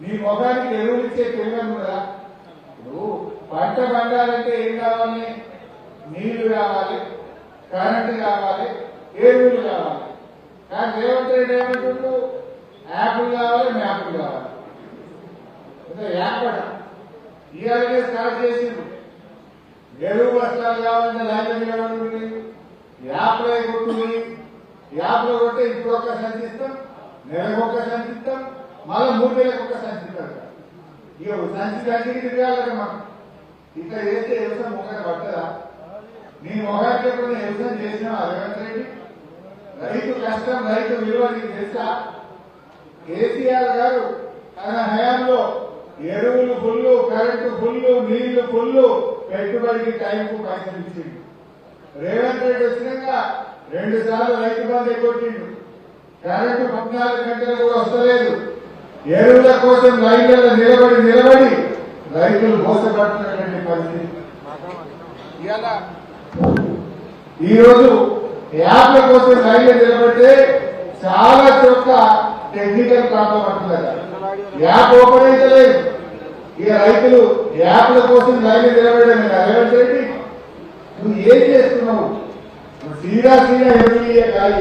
నీ ముఖానికి ఎరువులు ఇచ్చే కదా? ఇప్పుడు పంట పండాలంటే ఏం కావాలి? నీళ్ళు కావాలి కరెంటు కావాలి ఎరువులు కావాలి. కానీ రేవంత్ రెడ్డి ఏమంటుండ్రు యాప్లు కావాలి మ్యాపులు కావాలి. యాపడ యాప్ ఇవాళ స్టార్ట్ చేసిండ్రు. ఎరువు బస్తాలు కావాలంటే లాంటి ఏమంటుంది యాప్లో కొట్టుకుని యాప్లో కొట్టే ఇప్పుడు ఒక సంచిస్తాం నెలకు సంచిస్తాం. మళ్ళీ మూడు వేలకు ఒక సంచిస్తాం ఇక సంచి సంచికి తిరగాలి మనం ఇట్లా చేస్తే వ్యవసాయం ఒకటి పట్టదా? నేను ఒకటి లేకుండా వ్యవసాయం చేసినా రేవంత్ రెడ్డి. రైతు కష్టం రైతు విలువ నీకు తెలుసా? కేసీఆర్ గారు తన హయాంలో ఎరువులు ఫుల్లు కరెంటు ఫుల్లు నీళ్ళు ఫుల్లు పెట్టుబడికి టైంకు పైసలు ఇచ్చిండు. రేవంత్ రెడ్డి వచ్చినాక రెండు సార్లు రైతు బంధు కొట్టిండు. కరెంటు పద్నాలుగు గంటలు కూడా వస్తలేదు. ఎరువుల కోసం లైన్లలో నిలబడి నిలబడి రైతులు మోసపడుతున్నటువంటి పరిస్థితి. ఇవాళ ఈ రోజు యాప్ల కోసం లైన్లో నిలబడితే చాలా చోట్ల టెక్నికల్ ప్రాబ్లం అంటున్నారు. యాప్ ఓపెన్ అయితే లేదు. ఇక రైతులు యాప్ల కోసం లైన్లో నిలబడడం రేవంత్ రెడ్డి నువ్వు ఏం చేస్తున్నావు? సీదా సీదా ఎందుకు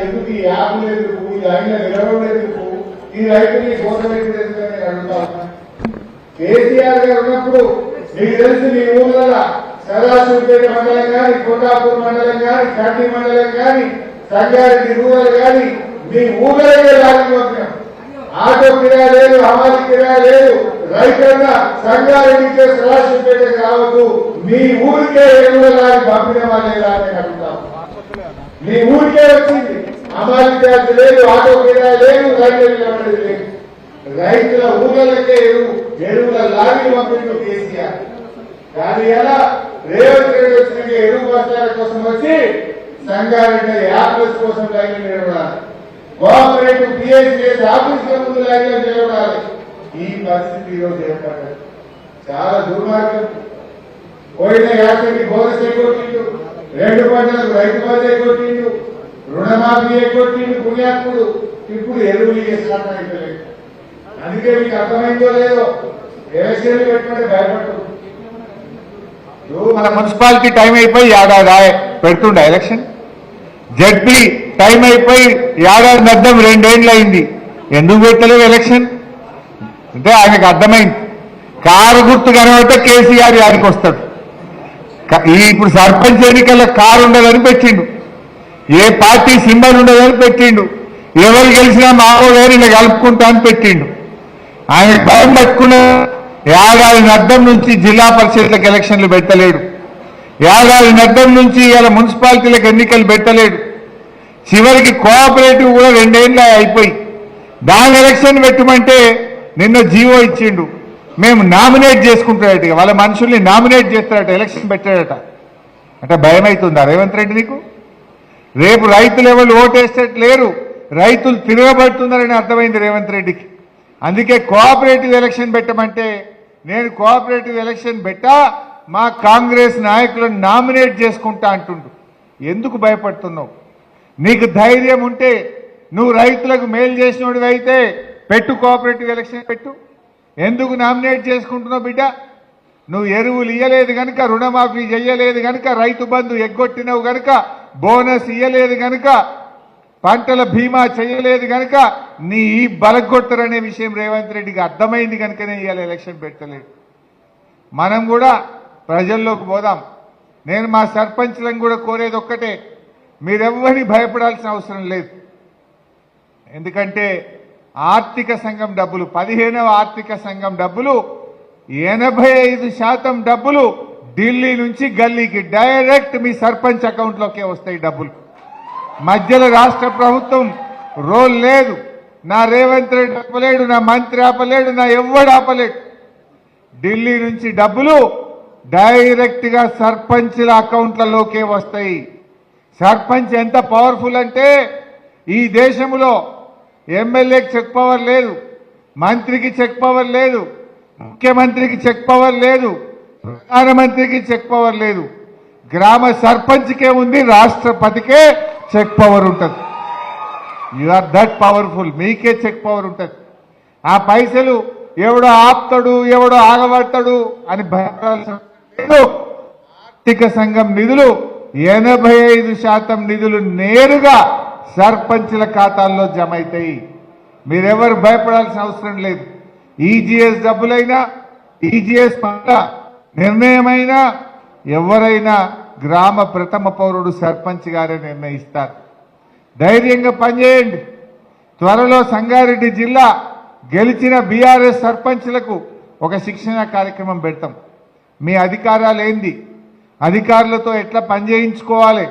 ఎందుకు ఈ యాప్ ఎందుకు ఈ లైన్లో నిలబడలేదు? ఈ రైతుని కోసం ఎందుకు అని అడుగుతా కేసీఆర్ గారు ఉన్నప్పుడు మీకు తెలుసు మీ ఊర్లలో సదాశివపేట మండలం కానీ కోటాపూర్ మండలం కానీ కంటి మండలం కానీ సంగారెడ్డి రూరల్ కానీ మీ ఊళ్ళకే లాగి ఆటో కిరా లేదు హమాలి కిరా లేదు రైతన్నా సంగారెడ్డికే సదాశివపేట కావద్దు మీ ఊరికే ఎరువుల పంపిన వాళ్ళే రాని అడుగుతాం మీ ఊరికే వచ్చింది. అమాలి ఛార్జ్ లేదు ఆటో కిరా లేదు రైతు నిలబడేది లేదు. రైతుల ఊళ్ళకే ఎరువుల లాగి పంపిండు కేసీఆర్. కానీ ఎలా? రేవంత్ రెడ్డి వచ్చిన ఎరువు బస్తాల కోసం వచ్చి సంగారెడ్డి యాప్లెస్ కోసం లైన్ నిలబడాలి. కోఆపరేటివ్ పిహెచ్ఎస్ ఆఫీసుల ముందు లైన్ నిలబడాలి. ఈ పరిస్థితి ఈరోజు ఏర్పడ్డది. చాలా దుర్మార్గం. పోయిన యాత్రకి బోనస్ కొట్టిండు? రెండు పంటలకు రైతు బంధు కొట్టిండు? రుణమాఫీ కొట్టిండు పుణ్యాత్ముడు ఇప్పుడు ఎరువులు చేసినట్టు అయిపోలేదు అందుకే మీకు అర్థమైందో లేదో ఎలక్షన్లు పెట్టుకుంటే భయపడదు మన మున్సిపాలిటీ టైం అయిపోయి ఏడాది ఆయ- పెడుతుండే ఎలక్షన్? జడ్పీ టైం అయిపోయి ఏడాది అర్థం రెండేళ్ళు అయింది ఎందుకు పెట్టలేదు ఎలక్షన్? అంటే ఆయనకు అర్థమైంది. కారు గుర్తు కనబడితే కేసీఆర్ యాడికి వస్తాడు ఈ ఇప్పుడు సర్పంచ్ ఎన్నికల్లో కారు ఉండదని పెట్టిండు. ఏ పార్టీ సింబల్ ఉండదని పెట్టిండు. ఎవరు గెలిచినా మావోడేరు ఇలా కలుపుకుంటా అని పెట్టిండు. ఆయన భయం పట్టుకున్న ఏడాది నద్దం నుంచి జిల్లా పరిషత్లకు ఎలక్షన్లు పెట్టలేడు. ఏడాది నద్దం నుంచి ఇలా మున్సిపాలిటీలకు ఎన్నికలు పెట్టలేడు. చివరికి కోఆపరేటివ్ కూడా రెండేళ్ళు అయిపోయి. దాని ఎలక్షన్ పెట్టమంటే నిన్న జీవో ఇచ్చిండు. మేము నామినేట్ చేసుకుంటాడట ఇక. వాళ్ళ మనుషుల్ని నామినేట్ చేస్తాడట ఎలక్షన్ పెట్టాడట. అంటే భయం అవుతుందా రేవంత్ రెడ్డి నీకు? రేపు రైతులు ఎవరు ఓటేసేట లేరు రైతులు తిరగబడుతున్నారని అర్థమైంది రేవంత్ రెడ్డికి. అందుకే కోఆపరేటివ్ ఎలక్షన్ పెట్టమంటే నేను కోఆపరేటివ్ ఎలక్షన్ పెట్టా మా కాంగ్రెస్ నాయకులను నామినేట్ చేసుకుంటా అంటుండు. ఎందుకు భయపడుతున్నావు? నీకు ధైర్యం ఉంటే నువ్వు రైతులకు మేలు చేసినోడివి అయితే పెట్టు కోఆపరేటివ్ ఎలక్షన్ పెట్టు. ఎందుకు నామినేట్ చేసుకుంటున్నావు బిడ్డ? నువ్వు ఎరువులు ఇయ్యలేదు కనుక రుణమాఫీ చేయలేదు కనుక రైతు బంధు ఎగ్గొట్టినవు కనుక బోనస్ ఇయ్యలేదు కనుక పంటల బీమా చేయలేదు కనుక నీ ఈ బలగొట్టరనే విషయం రేవంత్ రెడ్డికి అర్థమైంది కనుకనే ఇవాళ ఎలక్షన్ పెట్టలేదు. మనం కూడా ప్రజల్లోకి పోదాం. నేను మా సర్పంచ్లను కూడా కోరేది ఒక్కటే మీరెవ్వరిని భయపడాల్సిన అవసరం లేదు. ఎందుకంటే ఆర్థిక సంఘం డబ్బులు పదిహేనవ ఆర్థిక సంఘం డబ్బులు ఎనభై ఐదు శాతం డబ్బులు ఢిల్లీ నుంచి గల్లీకి డైరెక్ట్ మీ సర్పంచ్ అకౌంట్లోకే వస్తాయి డబ్బులు. మధ్యలో రాష్ట్ర ప్రభుత్వం రోల్ లేదు. నా రేవంత్ రెడ్డి ఆపలేడు నా మంత్రి ఆపలేడు నా ఎవ్వడు ఆపలేడు. ఢిల్లీ నుంచి డబ్బులు డైరెక్ట్గా సర్పంచ్ల అకౌంట్లలోకే వస్తాయి. సర్పంచ్ ఎంత పవర్ఫుల్ అంటే ఈ దేశంలో ఎమ్మెల్యేకి చెక్ పవర్ లేదు మంత్రికి చెక్ పవర్ లేదు ముఖ్యమంత్రికి చెక్ పవర్ లేదు. ప్రధానమంత్రికి చెక్ పవర్ లేదు. గ్రామ సర్పంచ్కే ఉంది రాష్ట్రపతికే చెక్ పవర్ ఉంటుంది. యు ఆర్ దట్ పవర్ఫుల్ మీకే చెక్ పవర్ ఉంటుంది. ఆ పైసలు ఎవడో ఆపుతాడు ఎవడో ఆగబడతాడు అని భయపడాల్సిన లేదు. ఆర్థిక సంఘం నిధులు ఎనభై ఐదు శాతం నిధులు నేరుగా సర్పంచ్ల ఖాతాల్లో జమ అవుతాయి మీరెవరు భయపడాల్సిన అవసరం లేదు. ఈజీఎస్ డబ్బులైనా ఈజీఎస్ పట్ల నిర్ణయమైనా ఎవరైనా గ్రామ ప్రథమ పౌరుడు సర్పంచ్ గారే నిర్ణయిస్తారు. ధైర్యంగా పనిచేయండి. త్వరలో సంగారెడ్డి జిల్లా గెలిచిన బీఆర్ఎస్ సర్పంచ్లకు ఒక శిక్షణ కార్యక్రమం పెడతాం. మీ అధికారాలు ఏంది? అధికారులతో ఎట్లా పనిచేయించుకోవాలి?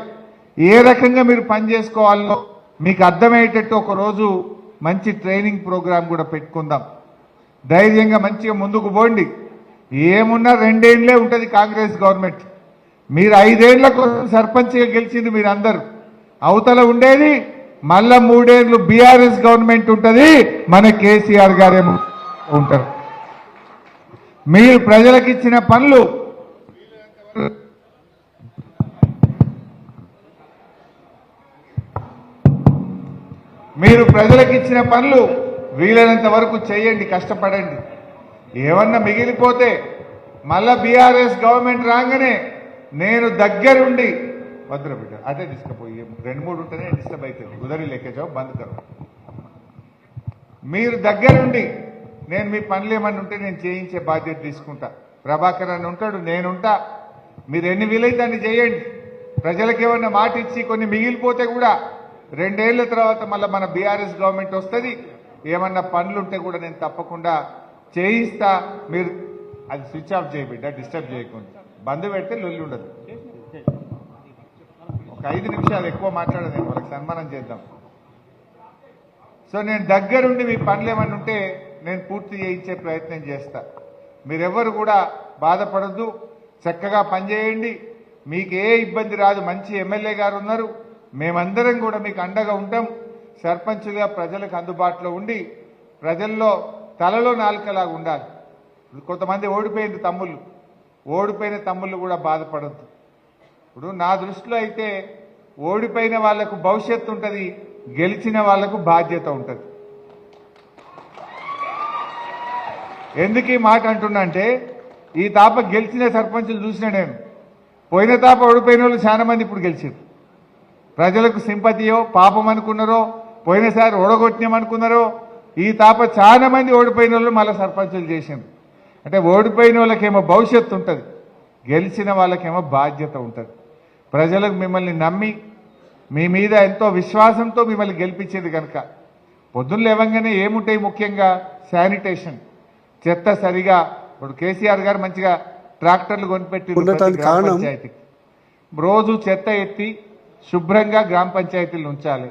ఏ రకంగా మీరు పని చేసుకోవాలో మీకు అర్థమయ్యేటట్టు ఒక రోజు మంచి ట్రైనింగ్ ప్రోగ్రాం కూడా పెట్టుకుందాం. ధైర్యంగా మంచిగా ముందుకు పోండి. ఏమున్నా రెండేళ్ళే ఉంటుంది కాంగ్రెస్ గవర్నమెంట్. మీరు ఐదేళ్ళ కోసం సర్పంచ్గా గెలిచింది మీరు అందరు అవతల ఉండేది మళ్ళా మూడేళ్ళు బీఆర్ఎస్ గవర్నమెంట్ ఉంటుంది మన కేసీఆర్ గారేమో ఉంటారు. మీరు ప్రజలకు ఇచ్చిన పనులు. మీరు ప్రజలకు ఇచ్చిన పనులు వీలైనంత వరకు చేయండి కష్టపడండి. ఏమన్నా మిగిలిపోతే మళ్ళా బీఆర్ఎస్ గవర్నమెంట్ రాగానే నేను దగ్గరుండి భద్ర బిడ్డ అదే తీసుకుపోయి రెండు మూడు ఉంటేనే డిస్టర్బ్ అవుతుంది ఉదరి లెక్క బంద్ కరు. మీరు దగ్గరుండి నేను మీ పనులు ఏమన్నా ఉంటే నేను చేయించే బాధ్యత తీసుకుంటా. ప్రభాకర్ అని ఉంటాడు నేనుంటా. మీరు ఎన్ని వీలైతే అన్ని చేయండి. ప్రజలకు ఏమన్నా మాట ఇచ్చి కొన్ని మిగిలిపోతే కూడా రెండేళ్ళ తర్వాత మళ్ళీ మన బీఆర్ఎస్ గవర్నమెంట్ వస్తుంది. ఏమన్నా పనులు ఉంటే కూడా నేను తప్పకుండా చేయిస్తా మీరు అది స్విచ్ ఆఫ్ చేయబిడ్డ డిస్టర్బ్ చేయకుండా. బంద్ పెడితే లొల్లి ఉండదు. ఒక ఐదు నిమిషాలు ఎక్కువ మాట్లాడలేదు వాళ్ళకి సన్మానం చేద్దాం. సో నేను దగ్గరుండి మీ పనులు ఏమన్నా ఉంటే నేను పూర్తి చేయించే ప్రయత్నం చేస్తా. మీరెవ్వరు కూడా బాధపడద్దు చక్కగా పనిచేయండి మీకు ఏ ఇబ్బంది రాదు మంచి ఎమ్మెల్యే గారు ఉన్నారు. మేమందరం కూడా మీకు అండగా ఉంటాం. సర్పంచ్గా ప్రజలకు అందుబాటులో ఉండి ప్రజల్లో తలలో నాలుకలాగా ఉండాలి. కొంతమంది ఓడిపోయింది తమ్ముళ్ళు. ఓడిపోయిన తమ్ముళ్ళు కూడా బాధపడద్దు. ఇప్పుడు నా దృష్టిలో అయితే ఓడిపోయిన వాళ్ళకు భవిష్యత్తు ఉంటుంది గెలిచిన వాళ్ళకు బాధ్యత ఉంటుంది. ఎందుకు ఈ మాట అంటున్నా అంటే ఈ తాప గెలిచిన సర్పంచులు చూసిన నేను పోయిన తాప ఓడిపోయిన వాళ్ళు చాలా మంది ఇప్పుడు గెలిచారు. ప్రజలకు సింపతియో పాపం అనుకున్నారో పోయినసారి ఓడగొట్టినామనుకున్నారో ఈ తాప చాలా మంది ఓడిపోయిన వాళ్ళు మళ్ళీ సర్పంచులు చేసిండ్రు. అంటే ఓడిపోయిన వాళ్ళకేమో భవిష్యత్తు ఉంటుంది గెలిచిన వాళ్ళకేమో బాధ్యత ఉంటుంది. ప్రజలకు మిమ్మల్ని నమ్మి మీ మీద ఎంతో విశ్వాసంతో మిమ్మల్ని గెలిపించేది కనుక పొద్దున్న లేవంగానే ఏముంటాయి ముఖ్యంగా? శానిటేషన్. చెత్త సరిగా ఇప్పుడు కేసీఆర్ గారు మంచిగా ట్రాక్టర్లు కొనిపెట్టి? పంచాయతీకి. రోజు చెత్త ఎత్తి శుభ్రంగా గ్రామ పంచాయతీలు ఉంచాలి.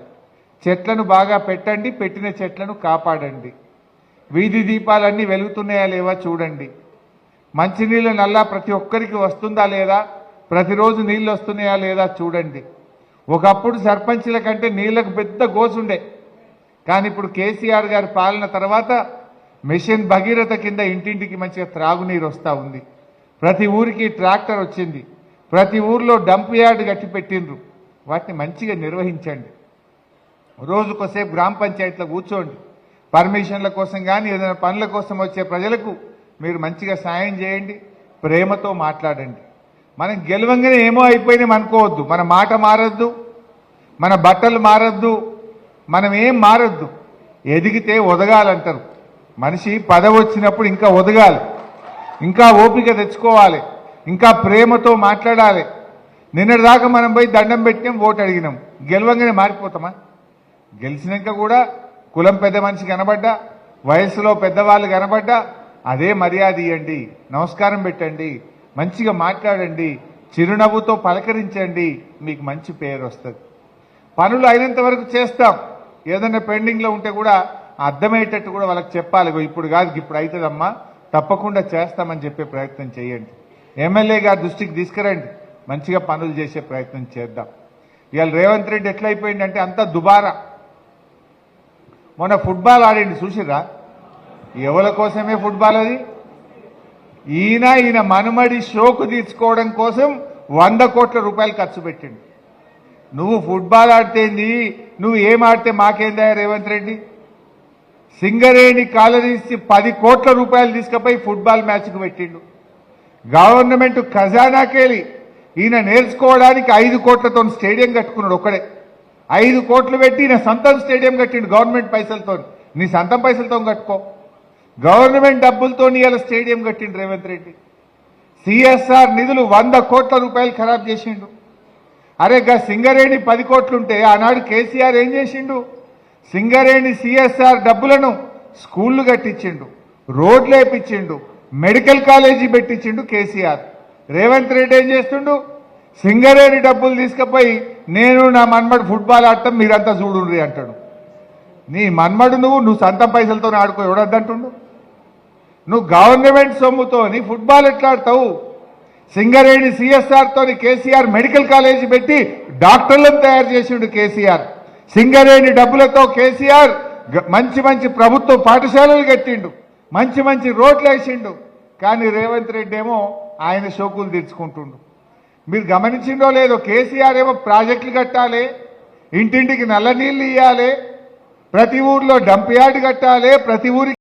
చెట్లను బాగా పెట్టండి పెట్టిన చెట్లను కాపాడండి. వీధి దీపాలన్నీ వెలుగుతున్నాయా లేవా చూడండి. మంచినీళ్ళ నల్లా ప్రతి ఒక్కరికి వస్తుందా లేదా? ప్రతిరోజు నీళ్ళు వస్తున్నాయా లేదా చూడండి. ఒకప్పుడు సర్పంచ్ల కంటే నీళ్ళకు పెద్ద గోసుండే. కానీ ఇప్పుడు కేసీఆర్ గారి పాలన తర్వాత మిషన్ భగీరథ కింద ఇంటింటికి మంచిగా త్రాగునీరు వస్తూ ఉంది. ప్రతి ఊరికి ట్రాక్టర్ వచ్చింది. ప్రతి ఊర్లో డంప్ యార్డ్ కట్టి పెట్టిండ్రు వాటిని మంచిగా నిర్వహించండి. రోజుకోసేపు గ్రామ పంచాయతీలో కూర్చోండి. పర్మిషన్ల కోసం కానీ ఏదైనా పనుల కోసం వచ్చే ప్రజలకు మీరు మంచిగా సాయం చేయండి ప్రేమతో మాట్లాడండి. మనం గెలవంగానే ఏమో అయిపోయినాం అనుకోవద్దు. మన మాట మారద్దు మన బట్టలు మారద్దు మనం ఏం మారద్దు. ఎదిగితే ఒదగాలంటారు. మనిషి పదవి వచ్చినప్పుడు ఇంకా ఒదగాలి. ఇంకా ఓపిక తెచ్చుకోవాలి. ఇంకా ప్రేమతో మాట్లాడాలి. నిన్నటిదాకా మనం పోయి దండం పెట్టినాం ఓటు అడిగినాం. గెలవంగానే మారిపోతామా? గెలిచినాక కూడా కులం పెద్ద మనిషి కనబడ్డా వయసులో పెద్దవాళ్ళు కనబడ్డా అదే మర్యాద ఇవ్వండి నమస్కారం పెట్టండి మంచిగా మాట్లాడండి చిరునవ్వుతో పలకరించండి మీకు మంచి పేరు వస్తుంది. పనులు అయినంత వరకు చేస్తాం. ఏదైనా పెండింగ్లో ఉంటే కూడా అర్థమయ్యేటట్టు కూడా వాళ్ళకి చెప్పాలి ఇప్పుడు కాదు ఇప్పుడు అవుతుందమ్మా తప్పకుండా చేస్తామని చెప్పే ప్రయత్నం చేయండి. ఎమ్మెల్యే గారి దృష్టికి తీసుకురండి మంచిగా పనులు చేసే ప్రయత్నం చేద్దాం. ఇవాళ రేవంత్ రెడ్డి ఎట్లయిపోయిందంటే అంతా దుబారా. మొన్న ఫుట్బాల్ ఆడండి చూసిరా ఎవరి కోసమే ఫుట్బాల్ అది? ఈయన ఈయన మనుమడి షోకు తీర్చుకోవడం కోసం వంద కోట్ల రూపాయలు ఖర్చు పెట్టిండు. నువ్వు ఫుట్బాల్ ఆడితేంది నువ్వు ఏం ఆడితే మాకేందా రేవంత్ రెడ్డి? సింగరేణి కాలనీస్ పది కోట్ల రూపాయలు తీసుకుపోయి ఫుట్బాల్ మ్యాచ్కు పెట్టిండు. గవర్నమెంట్ ఖజానాకెళ్ళి ఈయన నేర్చుకోవడానికి ఐదు కోట్లతో స్టేడియం కట్టుకున్నాడు ఒక్కడే. ఐదు కోట్లు పెట్టి నా సొంతం స్టేడియం కట్టిండు గవర్నమెంట్ పైసలతో. నీ సొంతం పైసలతో కట్టుకో. గవర్నమెంట్ డబ్బులతో ఇవాళ స్టేడియం కట్టిండు రేవంత్ రెడ్డి. సిఎస్ఆర్ నిధులు వంద కోట్ల రూపాయలు ఖరాబ్ చేసిండు. అరే గా సింగరేణి పది కోట్లుంటే ఆనాడు కేసీఆర్ ఏం చేసిండు? సింగరేణి సిఎస్ఆర్ డబ్బులను స్కూళ్ళు కట్టించిండు రోడ్లు వేపించిండు మెడికల్ కాలేజీ పెట్టించిండు కేసీఆర్. రేవంత్ రెడ్డి ఏం చేస్తుండు? సింగరేణి డబ్బులు తీసుకుపోయి నేను నా మన్మడు ఫుట్బాల్ ఆడటం మీరంతా చూడుండ్రి అంటాడు. నీ మన్మడు నువ్వు నువ్వు సొంత పైసలతో ఆడుకో ఎవడద్దంటుండు? నువ్వు గవర్నమెంట్ సొమ్ముతోని ఫుట్బాల్ ఎట్లా ఆడతావు? సింగరేణి సిఎస్ఆర్తోని కేసీఆర్ మెడికల్ కాలేజీ పెట్టి డాక్టర్లను తయారు చేసిండు కేసీఆర్. సింగరేణి డబ్బులతో కేసీఆర్ మంచి మంచి ప్రభుత్వ పాఠశాలలు కట్టిండు. మంచి మంచి రోడ్లు వేసిండు. కానీ రేవంత్ రెడ్డి ఏమో ఆయన షోకులు తీర్చుకుంటుండు. మీరు గమనించిందో లేదో కేసీఆర్ ఏమో ప్రాజెక్టులు కట్టాలి ఇంటింటికి నల్ల నీళ్ళు ఇవ్వాలి ప్రతి ఊర్లో డంప్ యార్డ్ కట్టాలి ప్రతి ఊరికి